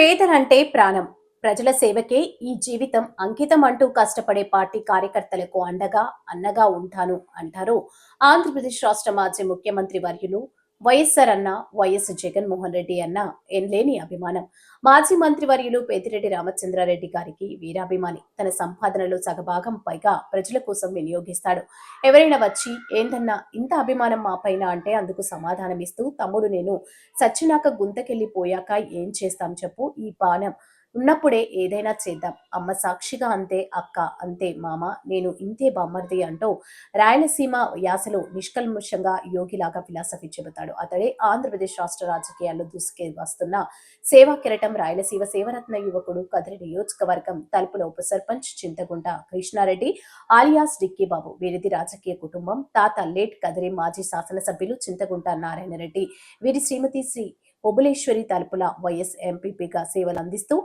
పేదలంటే ప్రాణం. ప్రజల సేవకే ఈ జీవితం అంకితం అంటూ కష్టపడే పార్టీ కార్యకర్తలకు అండగా అన్నగా ఉంటాను అంటారు ఆంధ్రప్రదేశ్ రాష్ట్ర మాజీ ముఖ్యమంత్రి వర్యులు వైఎస్ఆర్ అన్న వైఎస్ జగన్మోహన్ రెడ్డి అన్న ఎన్లేని అభిమానం. మాజీ మంత్రి వర్యులు పెద్దిరెడ్డి రామచంద్రారెడ్డి గారికి వీరాభిమాని. తన సంపాదనలో సగభాగం పైగా ప్రజల కోసం వినియోగిస్తాడు. ఎవరైనా వచ్చి ఏందన్నా ఇంత అభిమానం మా పైన అంటే అందుకు సమాధానం ఇస్తూ తమ్ముడు నేను సచ్చినాక గుంతకెళ్ళిపోయాక ఏం చేస్తాం చెప్పు ఈ బాణం ఉన్నప్పుడే ఏదైనా చేద్దాం. అమ్మ సాక్షిగా అంతే అక్క అంతే మామ నేను ఇంతే బామ్మర్ది అంటూ రాయలసీమ యాసలో నిష్కల్మషంగా యోగిలాగా ఫిలాసఫీ చెబుతాడు. అతడే ఆంధ్రప్రదేశ్ రాష్ట్ర రాజకీయాల్లో దూసుకే వస్తున్న సేవా కిరటం రాయలసీమ సేవరత్న యువకుడు కదిరి నియోజకవర్గం తలుపుల ఉప సర్పంచ్ చింతగుంట కృష్ణారెడ్డి ఆలియాస్ డిక్కీ బాబు వీరిది రాజకీయ కుటుంబం తాత లేట్ కదిరి మాజీ శాసనసభ్యులు చింతగుంట నారాయణ రెడ్డి వీరి శ్రీమతి శ్రీ ఒబులేశ్వరి తలుపుల వైఎస్ ఎంపీపీగా సేవలు అందిస్తూ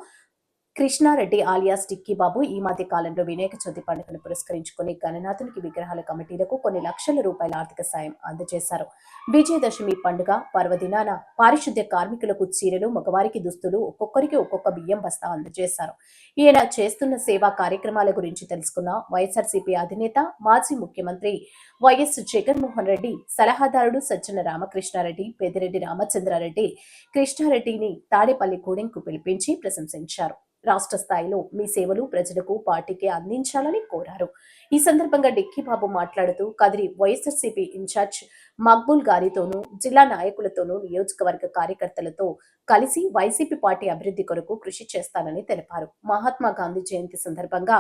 కృష్ణారెడ్డి ఆలియాస్ టిక్కీ బాబు ఈ మధ్య కాలంలో వినాయక చవితి పండుగను పురస్కరించుకుని గణనాథునికి విగ్రహాల కమిటీలకు కొన్ని లక్షల రూపాయల ఆర్థిక సాయం అందజేశారు. విజయదశమి పండుగ పర్వదినాన పారిశుద్ధ్య కార్మికులకు చీరలు మగవారికి దుస్తులు ఒక్కొక్కరికి ఒక్కొక్క బియ్యం బస్తా అందజేశారు. ఈయన చేస్తున్న సేవా కార్యక్రమాల గురించి తెలుసుకున్న వైఎస్ఆర్సీపీ అధినేత మాజీ ముఖ్యమంత్రి వైఎస్ జగన్మోహన్ రెడ్డి సలహాదారుడు సజ్జన రామకృష్ణారెడ్డి పెద్దిరెడ్డి రామచంద్రారెడ్డి కృష్ణారెడ్డిని తాడేపల్లి కూడెంకు పిలిపించి ప్రశంసించారు. రాష్ట్ర స్థాయిలో మీ సేవలు ప్రజలకు పార్టీకి అందించాలని కోరారు. ఈ సందర్భంగా డిక్కీ బాబు మాట్లాడుతూ కదిరి వైఎస్ఆర్సీపీ ఇన్ఛార్జ్ మక్బూల్ గారితోనూ జిల్లా నాయకులతోనూ నియోజకవర్గ కార్యకర్తలతో కలిసి వైసీపీ పార్టీ అభివృద్ధి కొరకు కృషి చేస్తానని తెలిపారు. మహాత్మా గాంధీ జయంతి సందర్భంగా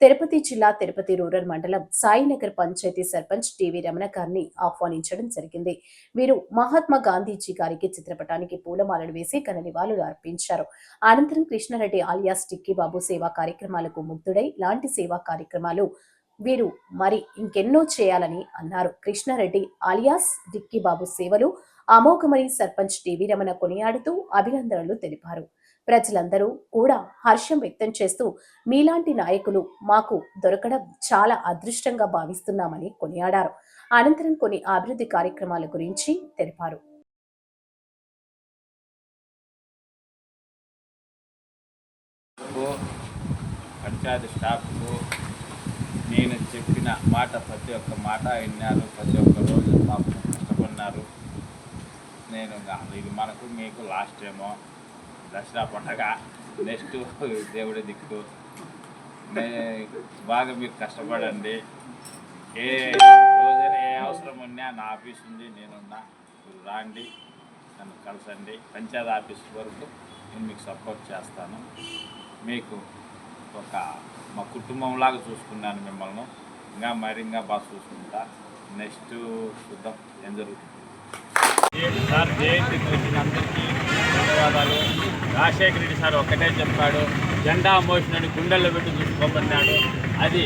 తిరుపతి జిల్లా తిరుపతి రూరల్ మండలం సాయినగర్ పంచాయతీ సర్పంచ్ టివి రమణ గారిని ఆహ్వానించడం జరిగింది. వీరు మహాత్మా గాంధీజీ గారికి చిత్రపటానికి పూలమాలలు వేసి ఘన నివాళులు అర్పించారు. అనంతరం కృష్ణారెడ్డి ఆలియాస్ టిక్కీ బాబు సేవా కార్యక్రమాలకు ముగ్ధుడై ఇలాంటి సేవా కార్యక్రమాలు వీరు మరి ఇంకెన్నో చేయాలని అన్నారు. కృష్ణారెడ్డి ఆలియాస్ డిక్కీ బాబు సేవలు అమోఘమని సర్పంచ్ టీవీ రమణ కొనియాడుతూ అభినందనలు తెలిపారు. ప్రజలందరూ కూడా హర్షం వ్యక్తం చేస్తూ మీలాంటి నాయకులు మాకు దొరకడం చాలా అదృష్టంగా భావిస్తున్నామని కొనియాడారు. అనంతరం కొన్ని అభివృద్ధి కార్యక్రమాల గురించి తెలిపారు. పంచాయతీ స్టాఫ్కు నేను చెప్పిన మాట ప్రతి ఒక్క మాట విన్నారు ప్రతి ఒక్క రోజు పాపం కష్టపడినారు. నేను ఇది మనకు మీకు లాస్ట్ ఏమో దసరా పండగ. నెక్స్ట్ దేవుడి దిక్కు. బాగా మీరు కష్టపడండి. ఏ రోజైనా ఏ అవసరం ఉన్నా నా ఆఫీస్ ఉంది నేనున్నా. మీరు రాండి నన్ను కలసండి. పంచాయతీ ఆఫీస్ వరకు నేను మీకు సపోర్ట్ చేస్తాను. మీకు ఒక మా కుటుంబంలాగా చూసుకున్నాను మిమ్మల్ని. ఇంకా మరి ఇంకా బాగా చూసుకుంటా. నెక్స్ట్ చూద్దాం ఏం జరుగుతుంది. సార్ జయంతి వచ్చిన అందరికీ ధన్యవాదాలు. రాజశేఖర రెడ్డి సార్ ఒక్కటే చెప్పాడు జెండా మోసినని గుండెల్లో పెట్టి చూసుకోమన్నాడు. అది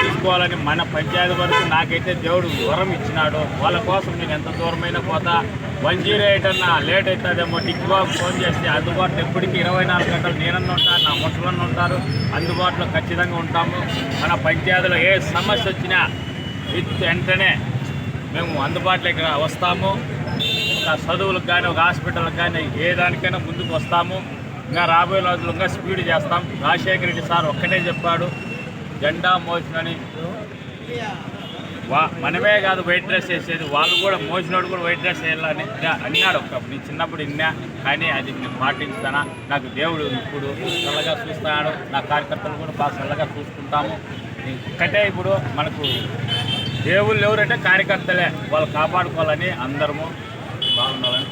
తీసుకోవాలని మన పంచాయతీ వరకు నాకైతే దేవుడు వరం ఇచ్చినాడు. వాళ్ళ కోసం నేను ఎంత దూరమైనా పోతా. వన్ జీరో ఎయిట్ అన్న లేట్ అవుతుందేమో టిక్ బాబు ఫోన్ చేస్తే అందుబాటులో ఎప్పటికీ ఇరవై నాలుగు గంటలు నేనన్న ఉంటాను నా ముసలన్న ఉంటారు. అందుబాటులో ఖచ్చితంగా ఉంటాము. మన పంచాయతీలో ఏ సమస్య వచ్చినా విత్ వెంటనే మేము అందుబాటులోకి వస్తాము. ఇంకా చదువులకు కానీ ఒక హాస్పిటల్కి కానీ ఏ దానికైనా ముందుకు వస్తాము. ఇంకా రాబోయే రోజులు ఇంకా స్పీడ్ చేస్తాం. రాజశేఖర రెడ్డి సార్ ఒక్కటే చెప్పాడు. జెండా మోసినని. వా మనమే కాదు వైట్ డ్రెస్ వేసేది. వాళ్ళు కూడా మోసినోడు కూడా వైట్ డ్రెస్ వేయాలని అన్నాడు. ఒక నేను చిన్నప్పుడు ఇన్నా కానీ అది నేను పాటిస్తానా? నాకు దేవుడు ఇప్పుడు చల్లగా చూస్తున్నాడు. నా కార్యకర్తలు కూడా బాగా చల్లగా చూసుకుంటాము. ఒక్కటే ఇప్పుడు మనకు దేవుళ్ళు ఎవరంటే కార్యకర్తలే. వాళ్ళు కాపాడుకోవాలని అందరము బాగుండాలని